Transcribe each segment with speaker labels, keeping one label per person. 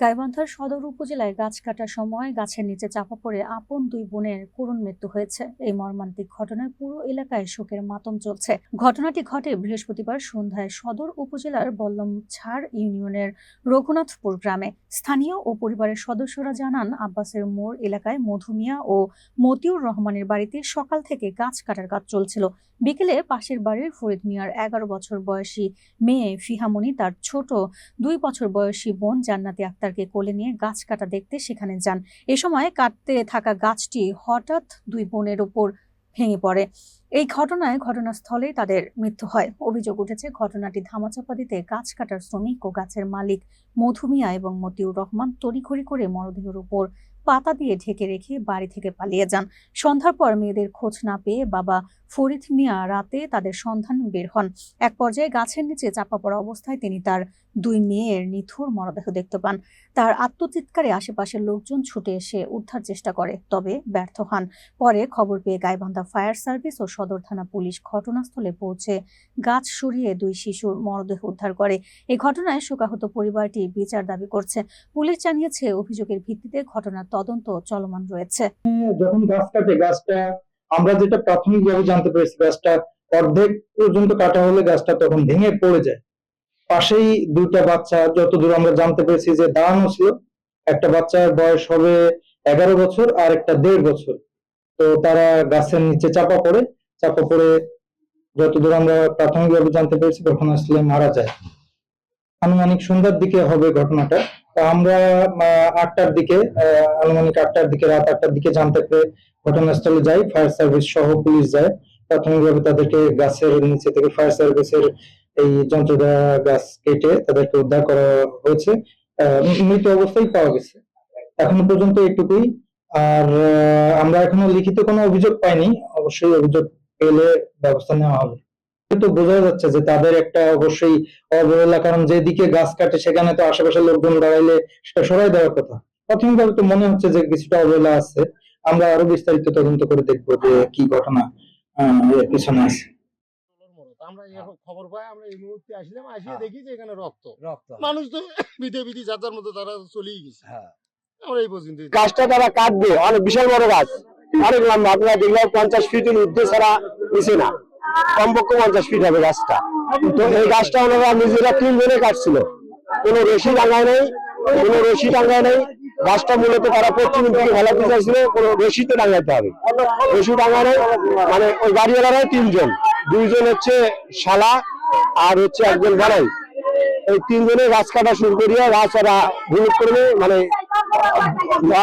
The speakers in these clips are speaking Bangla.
Speaker 1: গাইবান্ধার সদর উপজেলায় গাছ কাটার সময় গাছের নিচে চাপা পড়ে আপন দুই বোনের করুণ মৃত্যু হয়েছে। এই মর্মান্তিক ঘটনায় পুরো এলাকায় শোকের মাতম চলছে। ঘটনাটি ঘটে বৃহস্পতিবার সন্ধ্যায় সদর উপজেলার বল্লমছাড় ইউনিয়নের রঘুনাথপুর গ্রামে। স্থানীয় ও পরিবারের সদস্যরা জানান, আব্বাসের মোড় এলাকায় মধুমিয়া ও মতিউর রহমানের বাড়িতে সকাল থেকে গাছ কাটার কাজ চলছিল। বিকেলে পাশের বাড়ির ফরিদ মিয়ার এগারো বছর বয়সী মেয়ে ফিহামণি তার ছোট দুই বছর বয়সী বোন জান্নাতি আক্তারকে কোলে নিয়ে গাছ কাটা দেখতে সেখানে যান। এ সময় কাটতে থাকা গাছটি হঠাৎ দুই বোনের ওপর ভেঙে পড়ে। এই ঘটনায় ঘটনাস্থলেই তাদের মৃত্যু হয়। অভিযোগ উঠেছে, ঘটনাটি ধামাচাপা দিতে গাছ কাটার শ্রমিক ও গাছের মালিক মধুমিয়া এবং মতিউর রহমান তড়িঘড়ি করে মরদেহের উপর পাতা দিয়ে ঢেকে রেখে বাড়ি থেকে পালিয়ে যান। সন্ধ্যার পর মেয়েদের খোঁজ না পেয়ে বাবা ফরিদ মিয়া রাতে তাদের সন্ধান বের হন। এক পর্যায়ে গাছের নিচে চাপা পড়া অবস্থায় তিনি তার দুই মেয়ের নিথুর মরদেহ দেখতে পান। তার আত্মচিৎকারে আশেপাশের লোকজন ছুটে এসে উদ্ধার চেষ্টা করে, তবে ব্যর্থ হন। পরে খবর পেয়ে গাইবান্ধা ফায়ার সার্ভিস ও সদর থানা পুলিশ ঘটনাস্থলে পৌঁছে গাছ সরিয়ে দুই শিশুর মরদেহ উদ্ধার করে। এই ঘটনায় শোকাহত পরিবারটি বিচার দাবি করছে। পুলিশ জানিয়েছে, অভিযোগের ভিত্তিতে ঘটনার তদন্ত চলমান রয়েছে।
Speaker 2: যখন গাছ কাটে, গাছটা, আমরা যেটা প্রাথমিকভাবে জানতে পেরেছি, গাছটা অর্ধেক পর্যন্ত কাটা হলে গাছটা তখন ভেঙে পড়ে যায়। পাশেই দুইটা বাচ্চা, যতদূর আমরা জানতে পেরেছি যে দাঁড়ানো ছিল, একটা বাচ্চার বয়স হবে এগারো বছর আর একটা দেড় বছর। তো তারা গাছের নিচে চাপা পড়ে চাপা পড়ে যতদূর আমরা প্রাথমিকভাবে জানতে পেরেছি, তখন আসলে মারা যায়। আনুমানিক সন্ধ্যার দিকে হবে ঘটনাটা। আমরা আটটার দিকে আনুমানিক আটটার দিকে, রাত আটটার দিকে জানতে পেরে ঘটনাস্থলে যাই, ফায়ার সার্ভিস সহ পুলিশ যায়। প্রাথমিকভাবে তাদেরকে গাছের নিচে থেকে ফায়ার সার্ভিসের এই যন্ত্র গাছ কেটে তাদেরকে উদ্ধার করা হয়েছে। মৃত অবস্থায় পাওয়া গেছে। এখনও পর্যন্ত এইটুকুই আর আমরা এখনও লিখিত কোনো অভিযোগ পাইনি। অবশ্যই অভিযোগ পেলে ব্যবস্থা নেওয়া হবে। তো বোঝা যাচ্ছে যে তাদের একটা অবশ্যই অবহেলা কারণ যেদিকে গাছ কাটে সেখানে তো আশেপাশের লোকজন দাঁড়াইলে সেটা সরাই দেওয়ার কথা। প্রাথমিকভাবে তো মনে হচ্ছে যে কিছুটা অবহেলা আছে। আমরা আরও বিস্তারিত তদন্ত করে দেখব যে কি ঘটনা পিছনে আছে।
Speaker 3: আমরা এখন খবর পাই আমরা এই মুহূর্তে আসলাম আসিয়ে
Speaker 4: হ্যাঁ।
Speaker 3: দেখি যে এখানে রক্ত।
Speaker 4: রক্ত।
Speaker 3: মানুষ তো বিধে বিধি যাতার মতো তারা চলেই গেছে।
Speaker 4: হ্যাঁ।
Speaker 3: আমরা এই পর্যন্ত
Speaker 5: গাছটা তারা কাটবে অনেক বিশাল বড় গাছ। অনেক লম্বা আপনারা দেখলাম পঞ্চাশ ফিটের ঊর্ধ্বে ছাড়া নিচে না। কমপক্ষে পঞ্চাশ ফিট হবে গাছটা। তো এই গাছটা ওনারা নিজেরা তিনজনে কাটছিল। কোনো রশি টাঙ্গায় নেই, কোনো রশি টাঙ্গায় নেই। গাছটা মূলত তারা পশ্চিম দিকে ফেলাতে চাইছিল কোনো রশিতে টাঙ্গাইতে হবে। রশি টাঙ্গায় নেই মানে ওই গাড়িওয়ালারাই তিনজন। দুইজন হচ্ছে শালা আর হচ্ছে একজন বাড়াই এই তিনজনে গাছ কাটা শুরু করিয়া গাছ ওরা ভুলুক করবে মানে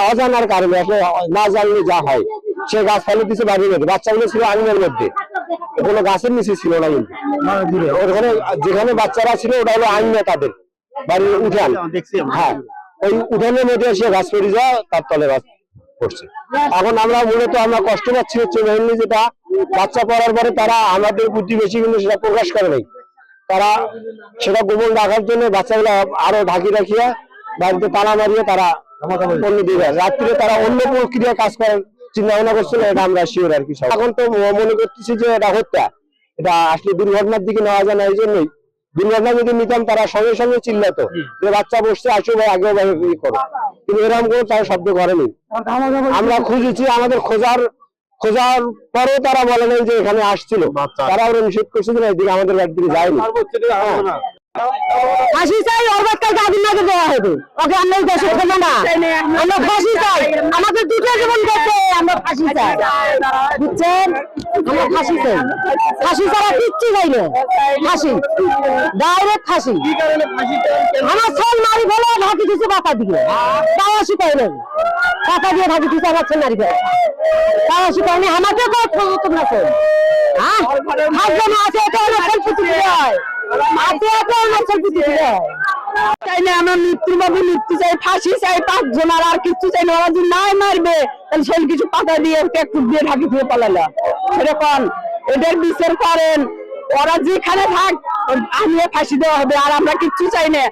Speaker 5: অজানার কারণে, আসলে না জানলে যা হয়। সে গাছ ফেলে দিচ্ছে বাড়ির মধ্যে বাচ্চাগুলো ছিল আঙিনের মধ্যে। কোনো গাছের নিচে ছিল না কিন্তু। ওখানে যেখানে বাচ্চারা ছিল ওটা হলো আঙিনা তাদের বাড়ির উঠান। হ্যাঁ ওই উঠানের মধ্যে এসে গাছ পড়ে যায় তার তলে গাছ পড়ছে। এখন আমরা মূলত আমরা কষ্ট পাচ্ছি হচ্ছে মেনলি যেটা বাচ্চা পড়ার পরে তারা আমাদের প্রতিবেশী কিন্তু সেটা প্রকাশ করে নাই। তারা সেটা গোপন রাখার জন্য বাচ্চাগুলো আরও ঢাকি রাখিয়া বাড়িতে তালা মারিয়ে তারা রাত্রে তারা অন্য প্রক্রিয়া কাজ করার চিন্তা ভাবনা করছিল এটা আমরা শিওর আর কি সব। এখন তো মনে করতেছি যে এটা হত্যা। এটা আসলে দুর্ঘটনার দিকে নেওয়া যায় না এই জন্যই। দুর্ঘটনা যদি নিতাম তারা সঙ্গে সঙ্গে চিল্লাতো। যে বাচ্চা বসছে আসো ভাই আগেও ভাই করো। কিন্তু এরকম করে তারা শব্দ করেনি। আমরা খুঁজেছি আমাদের খোঁজার খোঁজার পরেও তারা বলে নাই যে এখানে আসছিল। তারা ওরা নিষেধ করছে যে না, এদিকে আমাদের বাড়ির দিকে যায়নি।
Speaker 6: ফাঁসি চাই গাড়ির নাকে দেওয়া হবে ওকে, আমরা দেশে খেলো না। আমরা ফাঁসি চাই। আমাদের দুটো জীবন গেছে, আমরা ফাঁসি চাই। বুঝছেন? আমরা ফাঁসি চাই। ফাঁসি ছাড়া কিচ্ছু চাই না ফাঁসি। ডাইরেক্ট ফাঁসি। আমার ছেল মারি ফেলে ঢাকি দিচ্ছে পাতা দিয়ে। তাও শিখাই নেই। পাতা দিয়ে ঢাকি দিচ্ছে আমার ছেল মারি ফেলে তাও শিখাই নেই। আমাকে তোমরা হ্যাঁ? থাকবে না আছে এটা হলো সেলফি তুলে হয়। আছে এটা হলো সেলফি তুলে হয়। চাই না, আমার মৃত্যু বাবু মৃত্যু চাই, ফাঁসি চাই, পাঁচজন আর আর চাই না, ওরা যদি নাই মারবে, তাহলে কিছু পাতা দিয়ে ওকে দিয়ে ঢাকি দিয়ে পালালো। সেরকম, এদের বিচার করেন, ওরা যেখানে থাক আমিও ফাঁসি দেওয়া হবে, আর আমরা কিচ্ছু চাই না।